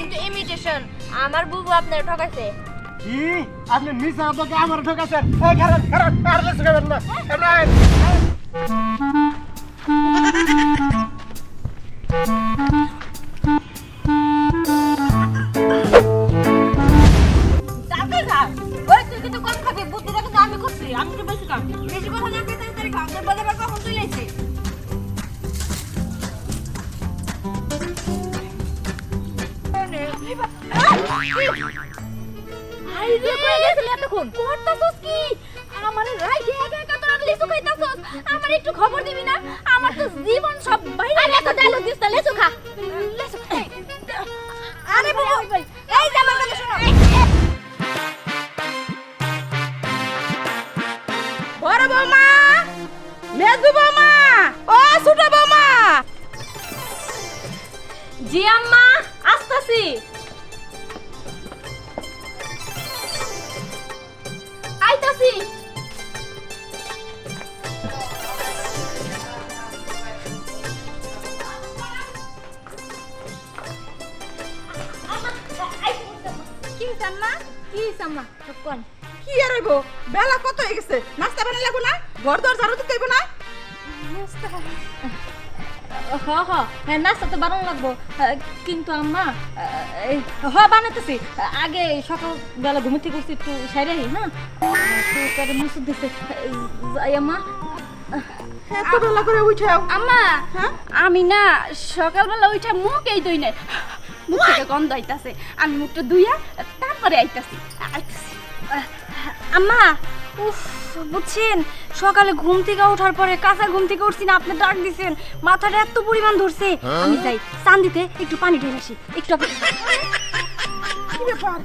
কিন্তু ইমিটেশন আমার বুবু আপনার ঠকাইছে। কি? আপনি মিস আপনাকে আমার ঠকাছেন এই খারাপ খারাপ আর লেসু না। আইরে কই গেছিলি এতক্ষণ? করতাছস কি? আমারে রাইখে একা একা তোরা লিচু খাইতাছস? আমার একটু খবর দিবি না? আমার তো জীবন সব বাইরে আরে তো ডায়লগ দিস না লিচু খা। লিচু আরে বাবা এই যে আমার কথা শোনো। বড় বৌমা মেজু বৌমা ও ছোট বৌমা। জি আম্মা আসতাছি। কি হইছে সব কোন কি আর হইব? বেলা কত হয়ে গেছে? নাস্তা বানাই লাগবো না? ঘর দর ঝাড়ু দিতে হইব না? হ হ হ্যাঁ নাস্তা তো বানানো লাগবো। কিন্তু আম্মা হ বানাতেছি আগে সকালবেলা ঘুম থেকে উঠছি একটু সাইরে হ্যাঁ? তারপরে মুসুদ দিছে। আম্মা। বেলা করে উঠাও। আম্মা হ্যাঁ? আমি না সকালবেলা উঠে মুখেই দই নাই। মুখ থেকে গন্ধ আইতাছে। আমি মুখটা ধুইয়া তারপরে আইতাছি। আইতাছি আম্মা উফ বুঝছেন সকালে ঘুম থেকে ওঠার পরে কাঁচা ঘুম থেকে উঠছি না আপনি ডাক দিছেন মাথাটা এত পরিমাণ ধরছে। আমি যাই চান দিতে একটু পানি ঢেলে আসি একটু কি ব্যাপার?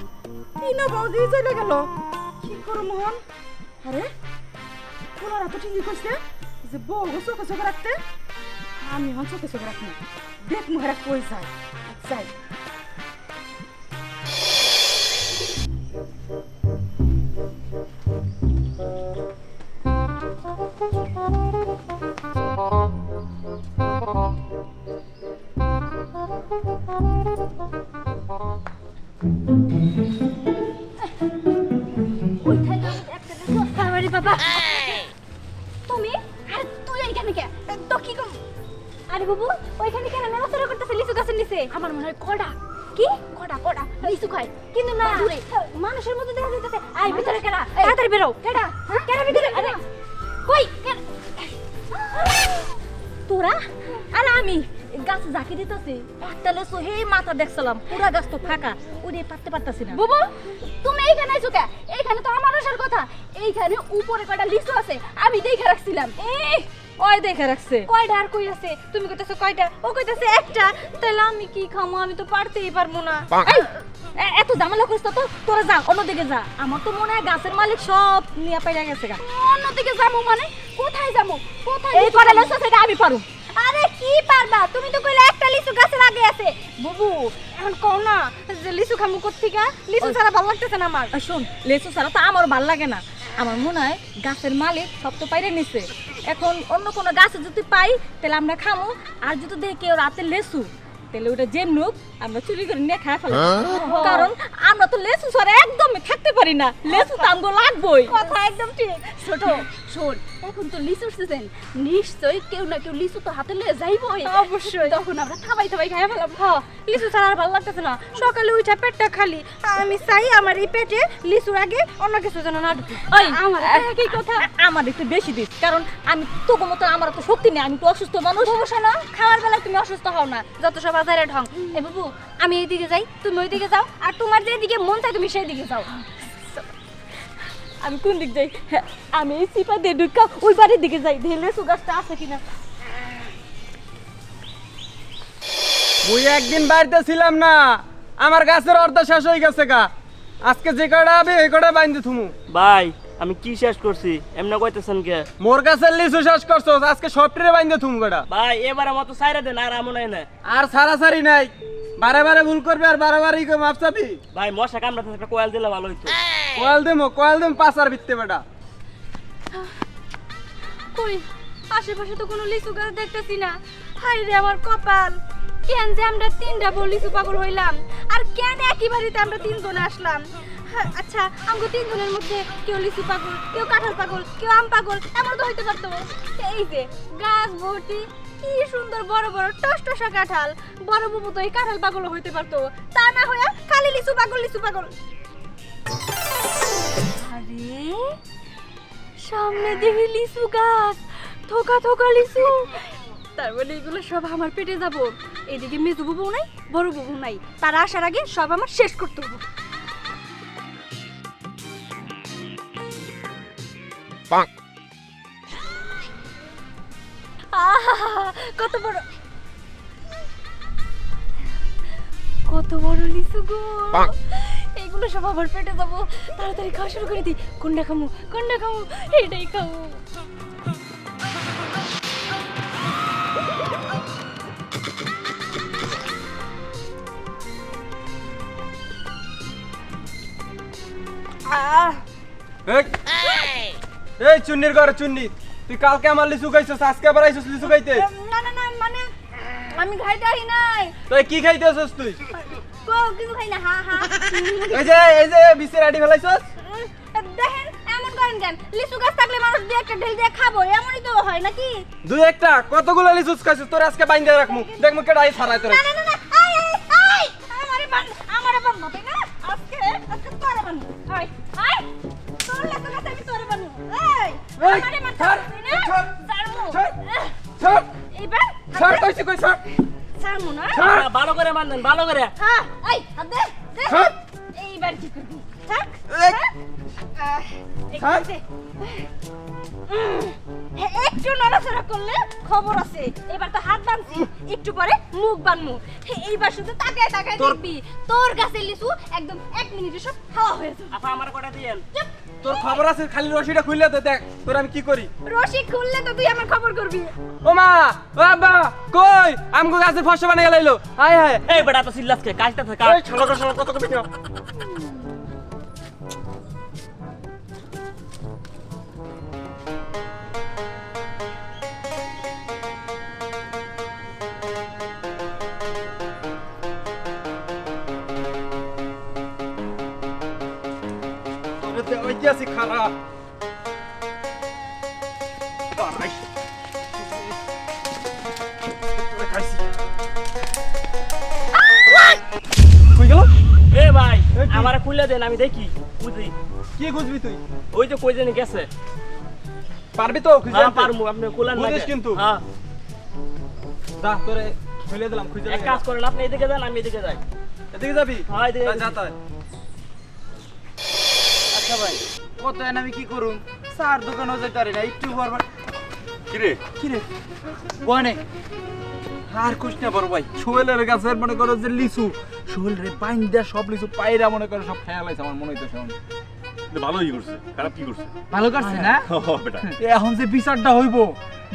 তিন বৌদি চলে গেল? কি করো মোহন? আরে পোলারা তো ঠিকই কইছে যে বউ চোখে চোখে রাখতে? আমি এখন চোখে চোখে রাখি দেখ মুহেরা কই যায় যাই। বাবা। তুমি? আর তুই এইখানে কে তো কি কর আরে বাবু ওইখানে কেন নড়াচড়া করতেছে লিচু গাছের নিচে? আমার মনে হয় কড়া কি? কড়া কড়া লিচু খায় কিন্তু না মানুষের মতো দেখা যাইতেছে। আই ভিতরে কেডা তাড়াতাড়ি বেরো। কেডা? কেডা ভিতরে? আরে কই? কেডা? তোরা? আর আমি গাছ ঝাঁকি দিতেছি একটা লেসু হে মাথা দেখছিলাম পুরা গাছ তো ফাঁকা উড়ে পারতে পারতাছি না। বুবু তুমি এইখানে আইছো কে? এইখানে তো আমার আসার কথা। এইখানে উপরে কয়টা লিচু আছে আমি দেখে রাখছিলাম। এই ওই দেখে রাখছে? কয়টা আর কই আছে? তুমি কইতাছো কয়টা? ও কইতাছে একটা। তাহলে আমি কি খামো? আমি তো পারতেই পারব না। এত ঝামেলা করিস তো তোরা যা অন্যদিকে যা। আমার তো মনে হয় গাছের মালিক সব নিয়ে পাইয়া গেছে গা। অন্যদিকে যাব মানে? কোথায় যাব? কোথায় এই লিচু কটা? লেসু সেটা আমি পারু। আরে কি পারবা? তুমি তো কইলে একটা লিচু গাছের আগে আছে। বুবু এখন কও না যে লিচু খামু কোত্থেকে? লিচু ছাড়া ভালো লাগতেছে না আমার। শোন লেসু ছাড়া তো আমার ভালো লাগে না। আমার মনে হয় গাছের মালিক সব তো পাইরে নিছে। এখন অন্য কোনো গাছে যদি পাই তাহলে আমরা খামো। আর যদি দেখি কেউ রাতে লেসু তাহলে ওটা যে নুক আমরা চুরি করে নিয়ে খায় ফেলাম। কারণ আমরা তো লেসু সরে একদমই থাকতে পারি না। লেসু তো আমগো লাগবই। কথা একদম ঠিক। ছোট শোন এখন তো লিচুর সিজন নিশ্চয়ই কেউ না কেউ লিচু তো হাতে লয়ে যাইবই। অবশ্যই। তখন আমরা থাবাই থাবাই খাই ফেলাম। হ লিচু ছাড়া আর ভালো লাগতেছে না। সকালে উঠা পেটটা খালি। আমি চাই আমার এই পেটে লিচুর আগে অন্য কিছু যেন না ঢুকে। ওই আমার একই কথা। আমার একটু বেশি দিস কারণ আমি তোকে মতো আমার তো শক্তি নেই আমি তো অসুস্থ মানুষ। না খাওয়ার বেলা তুমি অসুস্থ হও না যত সব আজারে ঢং। এ বাবু আমি এইদিকে যাই তুমি ওইদিকে যাও আর তোমার যেদিকে মন চাই তুমি সেই দিকে যাও। আমি কোন দিক যাই? হ্যাঁ, আমি এই সিপা দিয়ে ঢুকা ওই বাড়ির দিকে যাই। ঢেলে সুগাছটা আছে কিনা? ওই একদিন বাড়িতে ছিলাম না আমার গাছের অর্ধ শেষ হয়ে গেছে গা। আজকে যে কটা হবে ওই কটা বাইন্দে থুমু। ভাই আমি কি শেষ করছি? এমনি কইতেছেন কে? মোর গাছের লিচু শেষ করছ আজকে সবটিরে বাইন্দে থুম কটা ভাই এবারে মতো সাইরা দেন আর আমন না। আর সারা সারি নাই। বারে বারে ভুল করবে আর বারে বারে ইকো মাপ চাবি। ভাই মশা কামড়াতে একটা কোয়াল দিলে ভালো হইতো। কয়েল দেমো কয়েল দেম পাঁচার ভিত্তে বেটা। কই আশেপাশে তো কোনো লিচু গাছ দেখতেছি না। হাই রে আমার কপাল। কেন যে আমরা তিনটা বউ লিচু পাগল হইলাম? আর কেন একই বাড়িতে আমরা তিনজন আসলাম? আচ্ছা আমগো তিনজনের মধ্যে কেউ লিচু পাগল, কেউ কাঁঠাল পাগল, কেউ আম পাগল, এমন তো হইতে পারতো। এই যে, গাছ ভর্তি, কি সুন্দর বড় বড় টসটসা কাঁঠাল। বড় বুবু তো এই কাঁঠাল পাগল হইতে পারতো। তা না হইয়া খালি লিচু পাগল লিচু পাগল। আরে, সামনে দেখি লিচু গাছ, থোকা থোকা লিচু। তার মানে এগুলো সব আমার পেটে যাব। এদিকে মেজু বুবু নাই, বড় বুবু নাই। তারা আসার আগে সব আমার শেষ করতে হবে। কত বড় কত বড় লিচু গো। এগুলো সব আবার পেটে যাব। তাড়াতাড়ি খাওয়া শুরু করে দিই। কোনটা খামু? কোনটা খামু? এটাই খামু। আহ! এই চুন্নির ঘরে চুন্নি তুই কালকে আমার লিচু খাইছিস আজকে আবার আইছিস লিচু খাইতে? না না না মানে আমি খাইতে আহি নাই। তুই কি খাইতেছিস তুই? কো কিছু খাই না হা হা। এই যে এই যে বিসি রাডি ফেলাইছস? দেখেন এমন করেন কেন? লিচু গাছ থাকলে মানুষ দু একটা ঢেল দিয়ে খাব এমনই তো হয় নাকি? দুই একটা? কতগুলো লিচু খাইছিস? তোর আজকে বাইন্দে রাখমু। দেখ মুখে ডাই ছাড়াই তোর। না না না আই আই আই আমারে বান আমারে বান না আজকে আজকে তোরে বান আই ভালো করে মান দেন ভালো করে। হ্যাঁ। এইবার কি করবি? থাক। একটু হ্যাঁ, নড়াচড়া করলে খবর আছে এবার তো হাত বানছি একটু পরে মুখ বানমু হ্যাঁ, এইবার শুধু তাকায় তাকায় তোর- দেখবি তোর গাছের লিচু একদম এক মিনিটে সব খাওয়া হয়ে যাবে আপা আমার কটা দিয়েন তোর খবর আছে খালি রশিটা খুললে দে দেখ তোর আমি কি করি রশি খুললে তো তুই আমার খবর করবি ও মা ও আব্বা কই আমগো গাছে ফসল বানাই লাইলো হায় হায় এই বেটা তো সিল্লাসকে কাজটা থাকা এই ছোট ছোট কত কত তে খারাপ। এ ভাই খুলে দেন আমি দেখি। বুঝি। কি খুঁজবি তুই? ওই যে কই জানি গেছে। পারবি তো খুঁজে পারমু আপনি না কিন্তু। হ্যাঁ। যা তোরে খুলে দিলাম খুঁজে এক কাজ করেন আপনি এদিকে যান আমি এদিকে যাই। এদিকে যাবি? হ্যাঁ, এদিকে যা তাই আচ্ছা ভাই। কত এনে আমি কি করুম? চার দোকানও যেতে পারি না একটু বরবার কিরে? কি রে বনে আর কুছ না বড় ভাই সোহেলের গাছের মনে করো যে লিচু। সোহেল রে বাইন দেয়া সব লিচু পায়রা মনে করো সব খেয়াল আছে আমার মনে হইতেছে ভালোই করছে খারাপ কি করছে? ভালো করছে না? বেটা। এখন যে বিচারটা হইব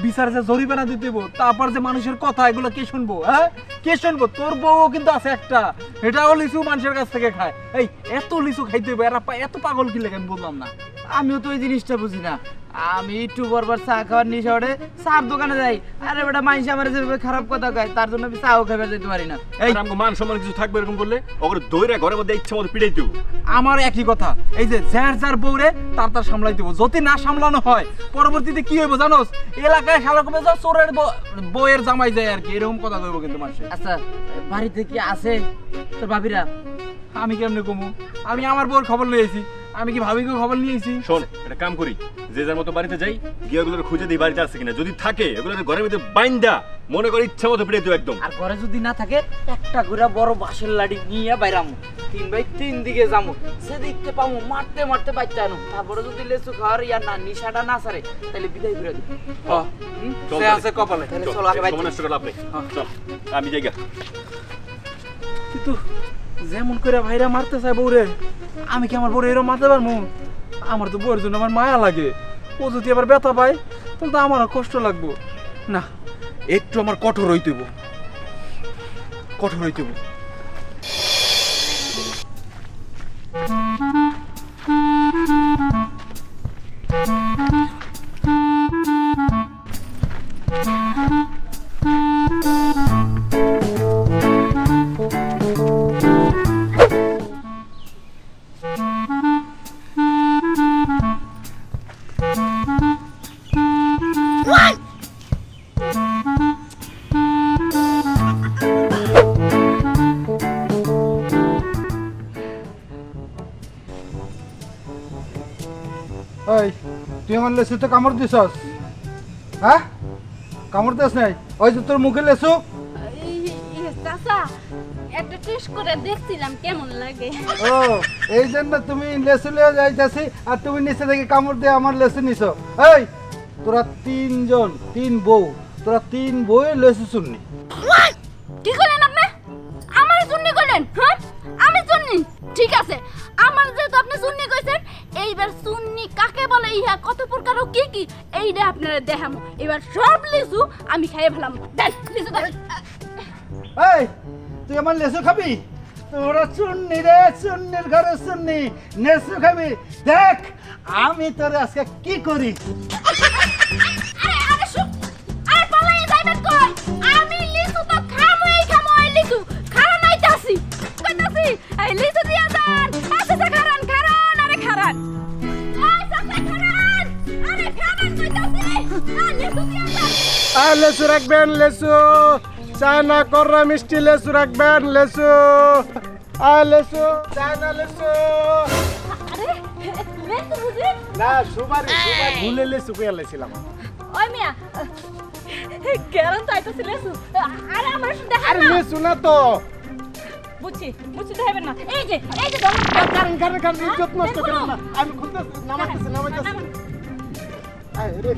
বিচার যে জরিমানা দিতে হইব তারপর যে মানুষের কথা এগুলো কে শুনব হ্যাঁ? কে শুনব? তোর বউ কিন্তু আছে একটা। এটাও লিচু মানুষের কাছ থেকে খায়। এই এত লিচু খাইতে এরা এত পাগল কি লাগে আমি বললাম না। আমিও তো এই জিনিসটা বুঝি না। আমি একটু বরবার চা খাওয়ার নিশা ওঠে চার দোকানে যাই। আরে বেটা মাইসে আমার যেভাবে খারাপ কথা কয় তার জন্য আমি চাও খাবার যেতে পারি না। এই আমাকে মান সম্মান কিছু থাকবে এরকম করলে? ওকে দইরা ঘরের মধ্যে ইচ্ছা মতো পিড়াই দেবো আমার একই কথা এই যে যার যার বউরে তার তার সামলাই দেবো যদি না সামলানো হয় পরবর্তীতে কি হইব জানোস? এলাকায় শালা কমে যাও চোরের বউ- বউয়ের জামাই যায় আর কি। এরকম কথা কইব কিন্তু মানুষে। আচ্ছা বাড়িতে কি আছে তোর ভাবিরা? আমি কেমনে কমু? আমি আমার বউর খবর নিয়েছি আমি কি ভাবিকে খবর নিয়েছি শোন একটা কাম করি। যে যার মতো বাড়িতে যাই গিয়ে ওগুলোর খুঁজে দিই বাড়িতে আছে কিনা। যদি থাকে এগুলোর ঘরের মধ্যে বাইন্দা মনে করে ইচ্ছা মতো পিড়াই দেবো একদম। আর ঘরে যদি না থাকে একটা ঘুরা বড় বাঁশের লাড়ি নিয়ে বাইরামু। তিন বাই তিন দিকে যামু। সেদিকতে পামু মারতে মারতে বাইতে আনো তারপরে যদি লেসু খাওয়ার ইয়া না নিশাটা না সারে তাহলে বিদায় হুম? চল সে আছে কপালে। তাহলে চল, চলো আগে বাইতে আমি যাই গা। কিন্তু যেমন করে ভাইরা মারতে চায় বউরে, আমি কি আমার বউরে এরকম মারতে পারব আমার তো বউয়ের জন্য আমার মায়া লাগে। ও যদি আবার ব্যথা পায়, তাহলে তো আমারও কষ্ট লাগবো। না, একটু আমার কঠোর হইতেব কঠোর হইতে হইব। আমার তো কামড় দিছস। হ্যাঁ? কামড় দিস নাই? ওই যে তোর মুখে লেসু? চাচা একটা টেস্ট করে দেখছিলাম কেমন লাগে। ও এই জন্য তুমি লেসু লিয়ে যাইতাছি আর তুমি নিচে থেকে কামড় দিয়ে আমার লেসু নিছো। এই তোরা তিনজন তিন বউ তোরা তিন বউয়ে লেসু শুননি কি করলেন আপনি? আমার চুন্নি করলেন হ্যাঁ? আমি ঠিক আছে ইহা কত প্রকার কি কি? এইটা আপনারা দেখামো। এবার সব লিচু আমি খাইয়ে ফেলাম। দেন লিচু দেন এই, তুই আমার লেসু খাবি? তোরা চুন্নি রে চুন্নির ঘরে চুন্নি নেসু খাবি? দেখ, আমি তোর আজকে কি করি? আর লেসু রাখবেন লেসু। চায়না কররা মিষ্টি লেসু রাখবেন লেসু। আর লেসু চায়না লেসু। না সুপারি সুপারি ভুলে লেসু কইয়া লেছিলাম। ওই মিয়া কেরন চাইতেছি লেসু। আরে আমার দেখা আরে লেসু না তো। বুঝছি বুঝছি দেখাবেন না। এই যে এই যে ধরুন কারণ কারণ কারণ ইজ্জত নষ্ট করেন না। আমি খুলতেছি নামাইতেছি নামাইতেছি। আরে রে।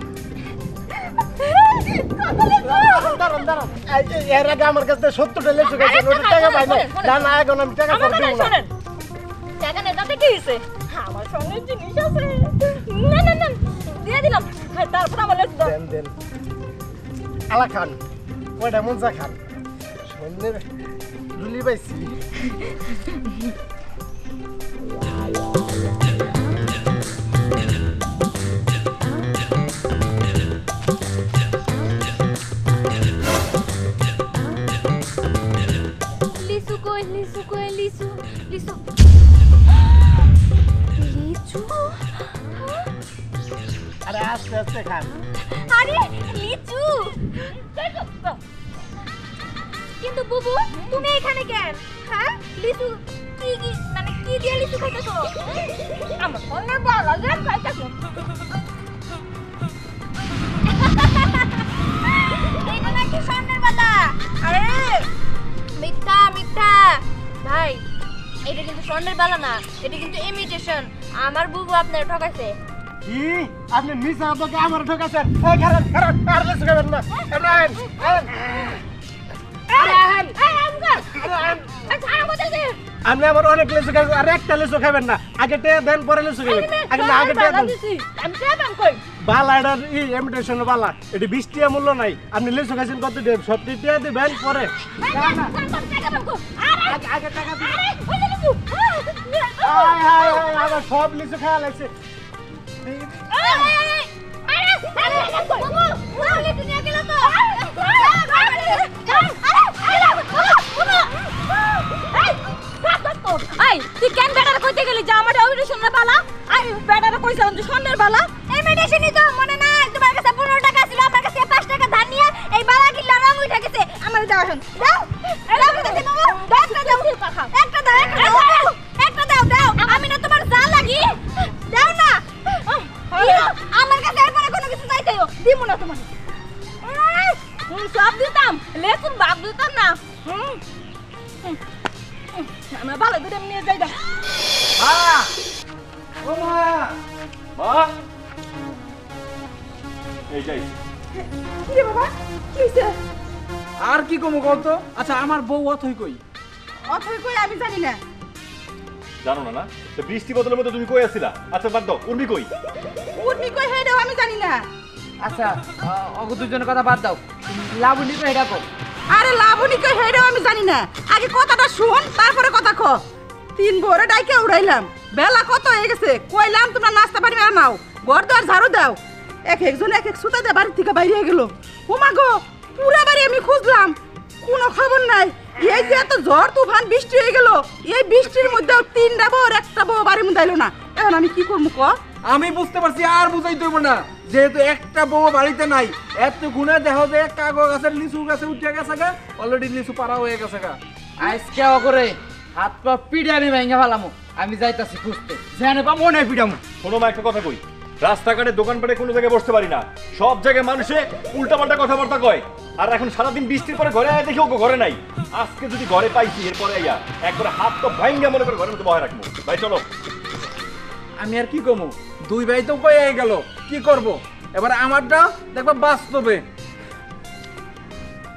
দাঁড়ান দাঁড়ান। এর আগে আমার কাছে লেসু গেছে টাকা পাই না না না এখন আমি টাকা আমার দিব না। টাকা নেই তাতে কি হয়েছে? আমার সঙ্গে জিনিস আছে। না না না দিয়ে দিলাম। তারপর আমার লেসু দেন দেন। আলা খান ওইটা মনসা খান? রুলি পাইছি। আস্তে আস্তে খান আরে, লিচু! কিন্তু বুবু, তুমি এখানে কেন? হ্যাঁ? লিচু, কি কি মানে কি দিয়ে লিচু খাইতেছো আমার খাইতেছো স্বর্ণের বালা মিথ্যা মিথ্যা। ভাই, এটা কিন্তু স্বর্ণের বালা না, এটা কিন্তু ইমিটেশন আমার বুবু আপনার ঠকাইছে। কি আপনি মিস আমার আর খাবেন না। আপনি আমার অনেক লেসু খাবেন আর একটা লেসু খাবেন না। আগে টে দেন পরে লেসু খাবেন। আগে না আগে টে দেন। বালা এটা ই ইমিটেশন বালা। এটি বিশ টিয়া মূল্য নাই। আপনি লেসু খাইছেন কত দেব সব টিয়া দিবেন পরে। আগে টাকা সব লিচু খাওয়া লাগছে। তুই কেন বেটারে কইতে গেলি যে আমার অভিনয় না বালা আই বেটারে কইছিলাম যে স্বর্ণের বালা ইমিটেশনই তো মনে নাই তোমার কাছে 15 টাকা ছিল আমার কাছে 5 টাকা ধার নিয়ে এই বালা কিল্লা রং উঠে গেছে আমার কত আচ্ছা আমার বউ অথই কই? অথই কই আমি জানি না। জানো না না? তো বৃষ্টি বদলের মধ্যে তুমি কই আসছিলা আচ্ছা বাদ দাও উর্মি কই? উর্মি কই হেডাও আমি জানি না। আচ্ছা অগু দুজনের কথা বাদ দাও। লাবণী তো এটা কো আরে লাবণী কই হেডাও আমি জানি না। আগে কথাটা শুন তারপরে কথা ক তিন ভোরে ডাইকে উড়াইলাম। বেলা কত হয়ে গেছে? কইলাম তোমরা নাস্তা পারি আর নাও। ঘর দর ঝাড়ু দাও। এক একজন এক এক সুতা দিয়ে বাড়ি থেকে বাইরে গেল। ওমা গো পুরা বাড়ি আমি খুঁজলাম। কোনো খবর নাই। এই যে এত ঝড় তুফান বৃষ্টি হয়ে গেল এই বৃষ্টির মধ্যেও তিনটা বউ আর একটা বউ বাড়ির মধ্যে আইলো না। এখন আমি কি করব ক? আমি বুঝতে পারছি আর বুঝাই দেব না। যেহেতু একটা বউ বাড়িতে নাই এত গুণা দেখো যে কাগজ গাছের লিচু গাছে উঠে গেছে গা অলরেডি লিচু পাড়া হয়ে গেছে গা। আজকে করে হাত পা পিড়ে আমি ভেঙে ফেলামো। আমি যাইতাছি খুঁজতে। জানে পা মনে পিড়ামো। শোনো মা একটা কথা কই। রাস্তাঘাটে দোকানপাটে কোনো জায়গায় বসতে পারি না। সব জায়গায় মানুষে উল্টাপাল্টা কথাবার্তা কয়। আর এখন সারাদিন বৃষ্টির পরে ঘরে আয় দেখি ওকে ঘরে নাই। আজকে যদি ঘরে পাইছি এরপরে আইয়া একবার হাত তো ভাঙ্গা মনে করে ঘরের মধ্যে বহায় রাখব। ভাই চলো। আমি আর কি কমু? দুই ভাই তো পেয়ে গেল। কি করব? এবার আমারটা দেখবা বাস্তবে।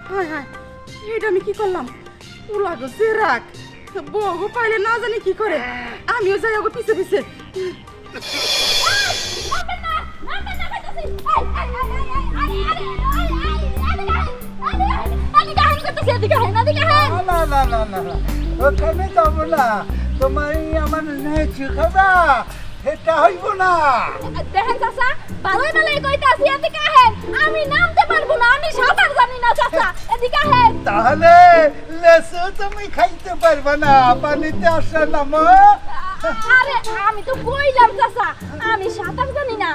হায় হায় এটা আমি কি করলাম? উলাগো যে রাখ বউ পাইলে না জানি কি করে। আমিও যাই পিছে পিছে। না না না না ওখানে যাব না। তোমার আমার নেছি খাবা এটা হইব না। দেখেন চাচা ভালোই ভালোই কইতাছি এদিকে আহেন। আমি নামতে পারব না আমি সাঁতার জানি না চাচা। এদিকে আহেন। তাহলে লেসু তুমি খাইতে পারবে না পানিতে আসে নামো। আরে আমি তো কইলাম চাচা। আমি সাঁতার জানি না।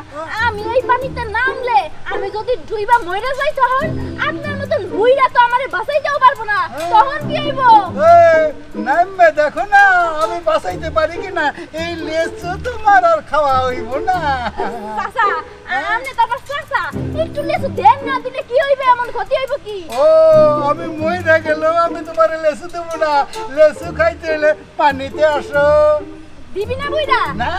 আমি এই পানিতে নামলে আমি যদি ডুইবা মরে যাই তখন আপনার মতন ভুইরা তো আমারে বাঁচাইতেও পারব না। তখন কি হইব? নামবে দেখো না আমি বাঁচাইতে পারি কি না? এই লেসু তোমার আর খাওয়া হইব না। চাচা আমনে তো আমার চাচা একটু লেসু দেন না দিলে কি হইবে? এমন ক্ষতি হইব কি? ও আমি মইরা গেলেও আমি তোমার লেসু দেবো না। লেসু খাইতে হলে পানিতে আসো। দিবি না বুইরা না।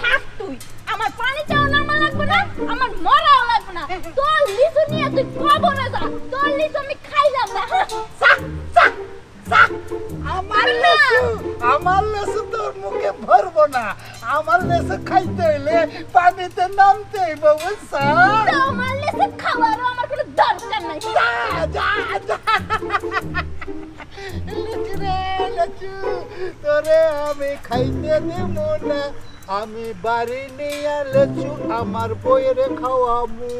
থাক তুই। আমার পানিটাও নামা লাগবে না আমার মরাও লাগবে না। তোর লিচু নিয়ে তুই কবরে যা। তোর লিচু আমি খাইলাম না যা যা যা। আমার না। লেসু আমার লেসু তোর মুখে ভরবো না। আমার লেসু খাইতে হলে পানিতে নামতে হইব বুঝছা? তোমার লিচু খাওয়ারও আমার কোনো দরকার নাই। যা যা যা। লিচু রে তোরে আমি খাইতে দেব না। আমি বাড়ি নিয়ে লেচু আমার বইয়ের খাওয়ামু।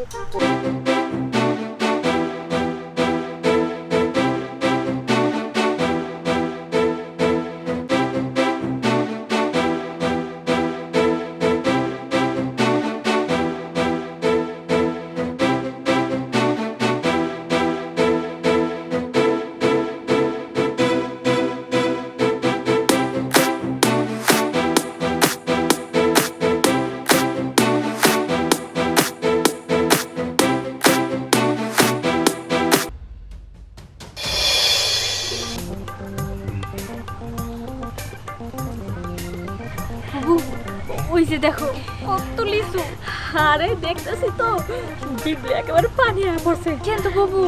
পড়ছে কিন্তু বাবু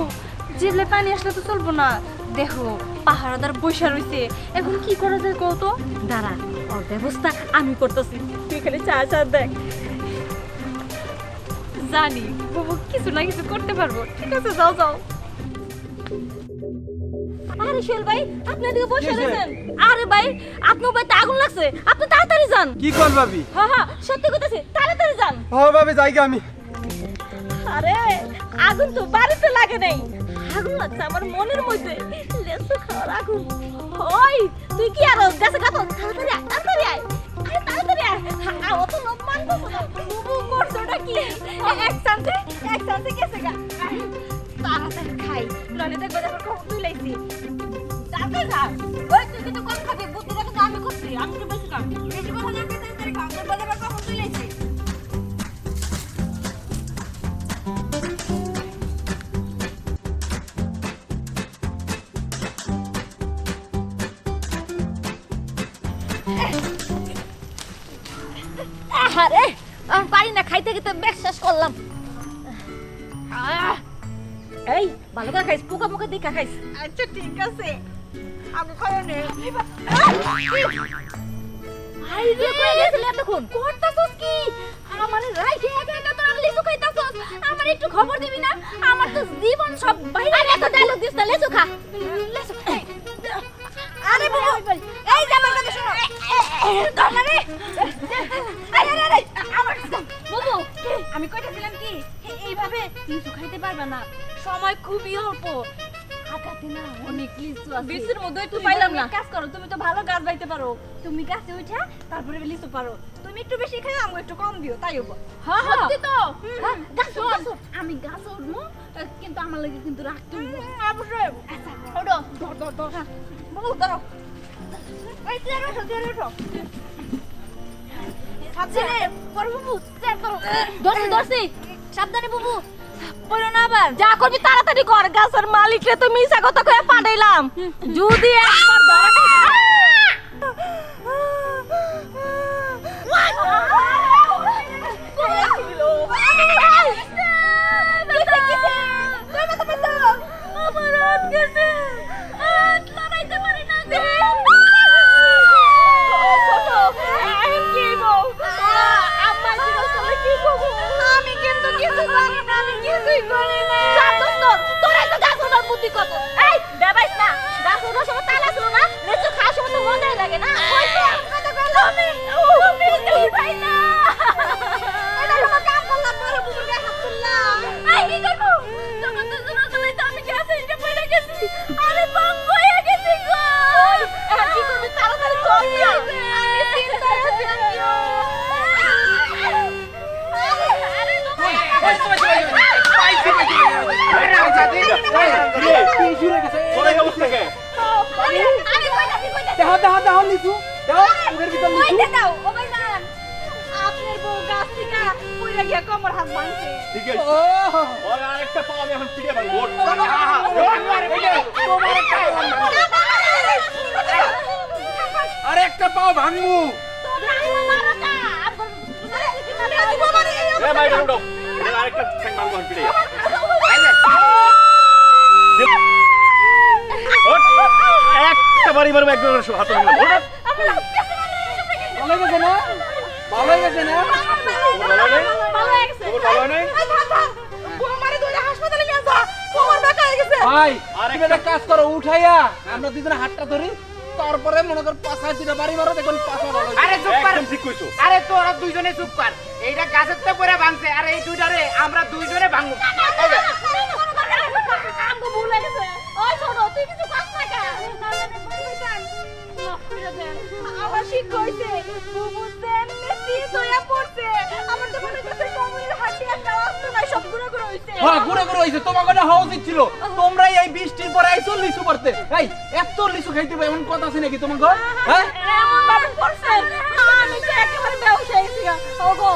জিবলে পানি আসলে তো চলবো না। দেখো পাহারাদার বৈশা রইছে। এখন কি করা যায় কত দাঁড়া ওর ব্যবস্থা আমি করতেছি। তুই খালি চা চা দেখ। জানি বাবু কিছু না কিছু করতে পারব। ঠিক আছে যাও যাও। আরে শৈল ভাই আপনি এদিকে বসে? রয়েছেন? আরে ভাই আপনার বাড়িতে আগুন লাগছে। আপনি তাড়াতাড়ি যান। কি কর ভাবি? হ্যাঁ হ্যাঁ সত্যি কথা তাড়াতাড়ি যান। ও ভাবি যাই আমি। আরে, আগুন তো বাড়িতে লাগে নাই। আগুন লাগছে আমার মনের মধ্যে। লেসু খাওয়ার আগুন। ওই, তুই কি আর গাছে গাছ তাড়াতাড়ি আয় তাড়াতাড়ি আয়। তাড়াতাড়ি আয়। অত লোক মানবো বুবু করছ ওটা কি? এক চান্সে এক চান্সে গেছে গা। তাড়াতাড়ি খাই। নলে দেখবে দেখো কখন তুই লাইছি তাড়াতাড়ি খা। ওই, তুই কিন্তু কম খাবি বুদ্ধিটা কিন্তু আমি করছি। আমি তো বেশি খাম বেশি খাইতে খেতে বেশ শেষ করলাম! এই ভালো করে খাইস পোকা মুখে দেখা খাইস। আচ্ছা ঠিক আছে। আমি খাই নে। আই রে কই গেছিলি এতক্ষণ? করতাছস কি? আমার রাইখে একা একা তোরা লিচু খাইতাছস আমার একটু খবর দিবি না? আমার তো জীবন সব বাইরে এত ডায়লগ দিস না লিচু খা। লিচু সময় খুবই অল্প। না অনেক লিচু আছে। বীজের মধ্যে একটু পাইলাম না। কাজ করো তুমি তো ভালো গাছ বাইতে পারো। তুমি গাছে উঠা তারপরে লিচু পারো। তুমি একটু বেশি খাই আমাকে একটু কম দিও তাই হব। হ্যাঁ হ্যাঁ। তো? হ্যাঁ, গাছ আমি গাছ উঠবো কিন্তু আমার লাগে কিন্তু রাখতে হইবো অবশ্যই। আচ্ছা ওঠো ধর ধর ধর বাবু ধরো। এই তুই আর ওঠো তুই আর ওঠো সাবধানে বড় বুবু স্ট্যান্ড করো ধরছি ধরছি। সাবধানে বুবু পড়ো না আবার। তাড়াতাড়ি কর গাছের মালিকরে তো মিশা কথা কয়ে পাঠাইলাম। যদি বুদ্ধি কত এই দেবাইস না। গাছ ওঠার সময় তালা ছিল না, লিচু খাওয়ার সময় তো মজাই লাগে না। ওই ঠিক আছে। ওর আরেকটা পাও আমি এখন ওঠ। আরে একটা পাও ভাই, আরেকটা ঠ্যাং ভাঙবো একটা বাড়ি মারবো একবার হাত ওঠ। ভালো গেছে না? ভালো গেছে। না ভালো নেই? তোমার ভালো নেই বৌমারে দুইটা হাসপাতালে নিয়ে যা। কোমর বাঁকা হয়ে গেছে। ভাই আর একটা কাজ করো উঠাইয়া আমরা দুজনে হাতটা ধরি তারপরে মনে কর পাশা দুটা বাড়ি মারো দেখুন পাশা ভালো আরে চুপ কর। ঠিক কইছো। আরে তোরা দুইজনে চুপ কর। এইটা গাছের তো পরে ভাঙছে। আর এই দুইটারে আমরা দুইজনে ভাঙবো। আমার শিক্ষা বুবু দেন পড়ছে আমার তো মনে হচ্ছে কমরের হাঁটি একটা অস্ত্র নাই সব গুঁড়ো গুঁড়ো হইছে হ্যাঁ ঘুরে ঘুরে হয়েছে তোমাকে না হওয়া উচিত ছিল তোমরাই এই বৃষ্টির পরে আইসো লিচু পারতে এই এত লিচু খাইতে পাই এমন কথা আছে নাকি তোমাকে হ্যাঁ এমন ভাবে পড়ছে আমি তো একেবারে বেহুশ গেছি ওগো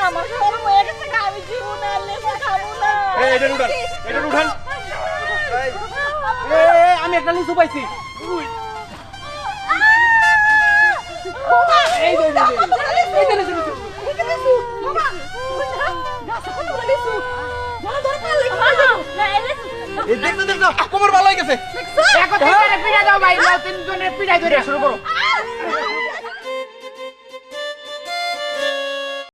আমার শরম হয়ে গেছে আমি জীবনে আর লেবু খাব না এই এটা উঠান এটা উঠান এ, এ, আমি একটা লিচু পাইছি এই দেখতে দেখতে কোমর ভালো হয়ে গেছে। এখন থেকে পিড়া দাও ভাই তিনজনে পিড়াই ধরে শুরু করো।